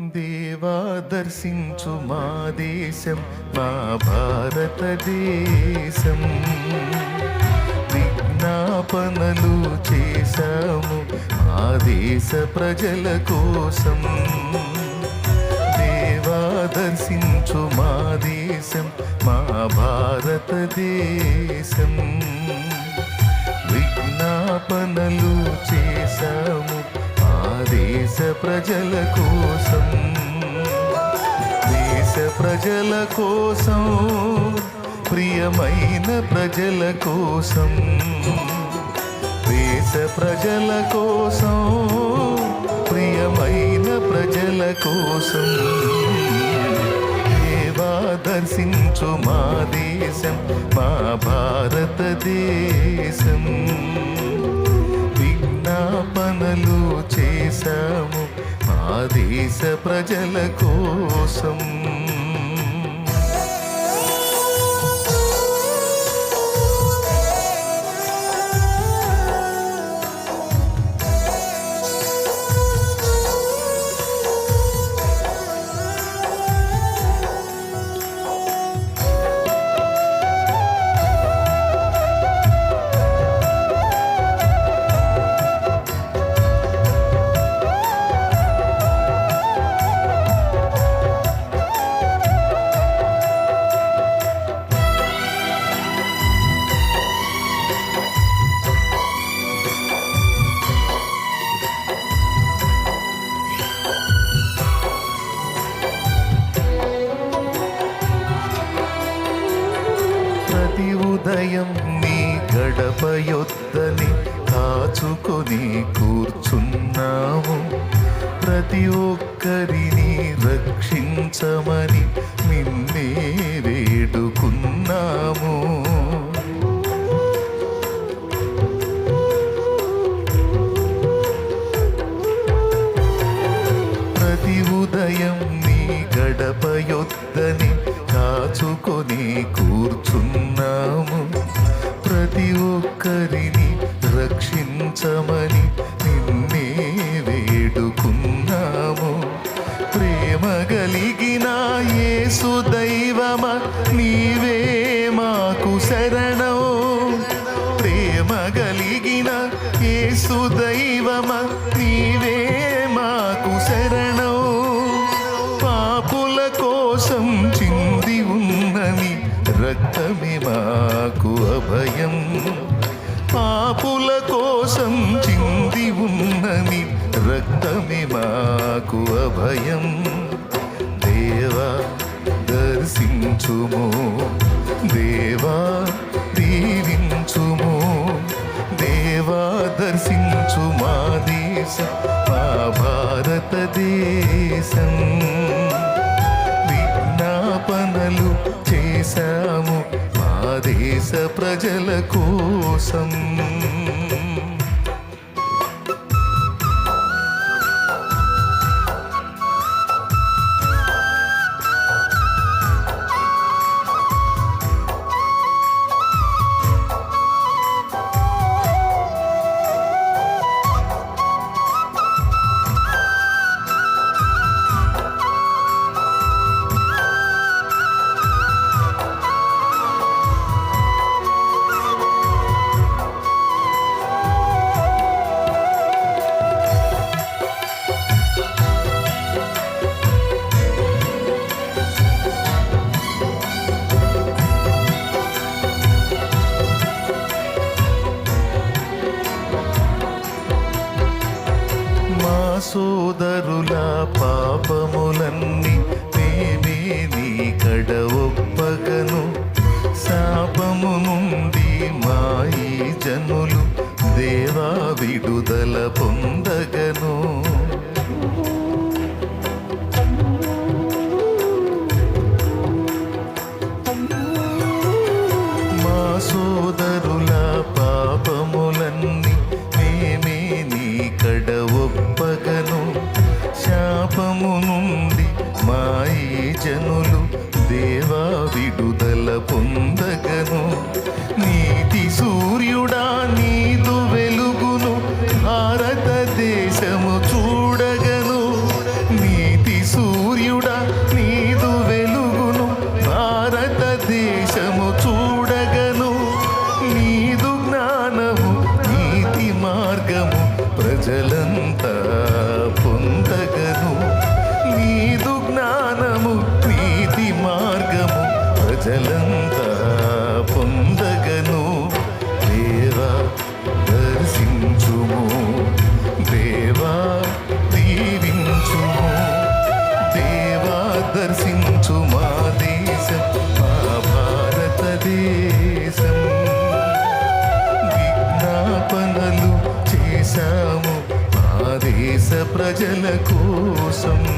దేవా దర్శించు మా దేశం మా భారతదేశం. విజ్ఞాపనలు చేశాము మా దేశ ప్రజల కోసం. దేవా దర్శించు మా దేశం మా భారతదేశం. విజ్ఞాపనలు చేశాము దేశ ప్రజల కోసం దేశ ప్రజల కోసం ప్రియమైన ప్రజల కోసం దేశ ప్రజల కోసం ప్రియమైన ప్రజల కోసం. దేవా దర్శించు మా దేశం మా భారతదేశం. చేశాము మా దేశ ప్రజల కోసం. ఉదయం నీ గడప యొద్దని కాచుకొని కూర్చున్నాము ప్రతి ఒక్కరిని రక్షించమని నిన్నే వేడుకున్నాము. రక్షించమని నిన్నే వేడుకున్నాము. ప్రేమ కలిగిన యేసు దైవమ నీవే మాకు శరణం. ప్రేమ కలిగిన యేసు దైవమ నీవే మాకు శరణం. పాపుల కోసం చింది ఉన్నని రక్తమే మాకు అభయం. పాపుల కోసం చింది ఉన్నని రక్తమే మాకు అభయం. దేవా దర్శించుము. దేవా దీవించుము. దేవా దర్శించు మా దేశ మా భారతదేశం. విజ్ఞాపనలు చేశాము. దేశ ప్రజల కోసం. 在冷。కోసం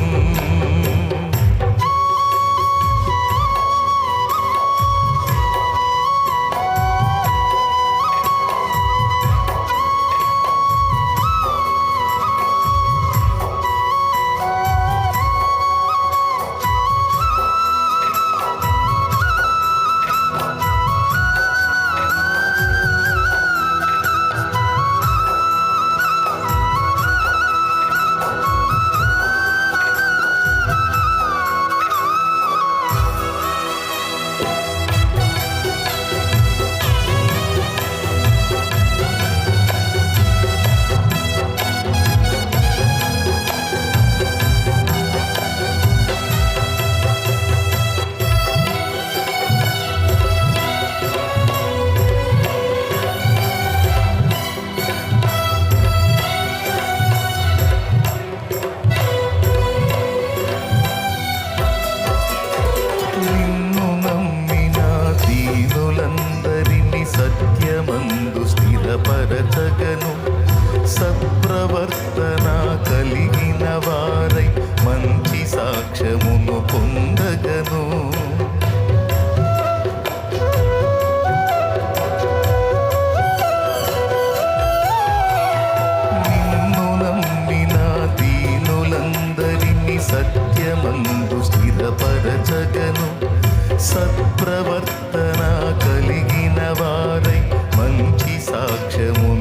మోక్షమును పొందగను. నిన్ను నమ్మిన దీనులందరినీ సత్యమందు స్థిరపరచగను. సత్ప్రవర్తన కలిగిన వారై మంచి సాక్ష్యమును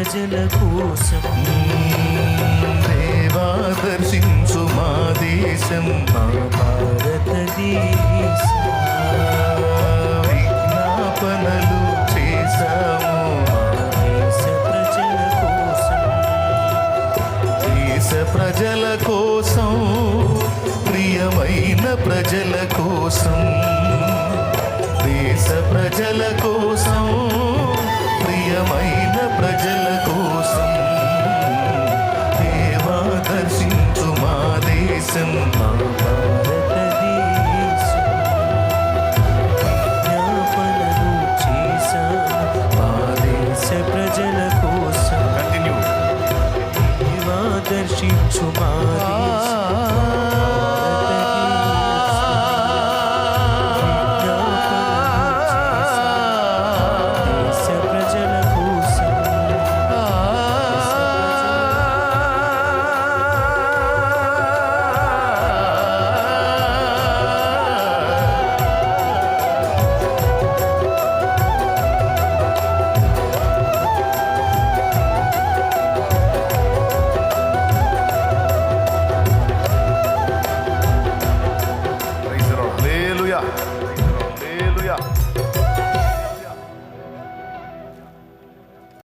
ప్రజల కోసం. దేవా దర్శించు మా దేశం మా భారతదేశం. విజ్ఞాపనలు చేశాము. దేశ ప్రజల కోసం. దేశ ప్రజల కోసం ప్రియమైన ప్రజల కోసం. దేశ ప్రజల కోసం ప్రియమైన ప్రజల కోసం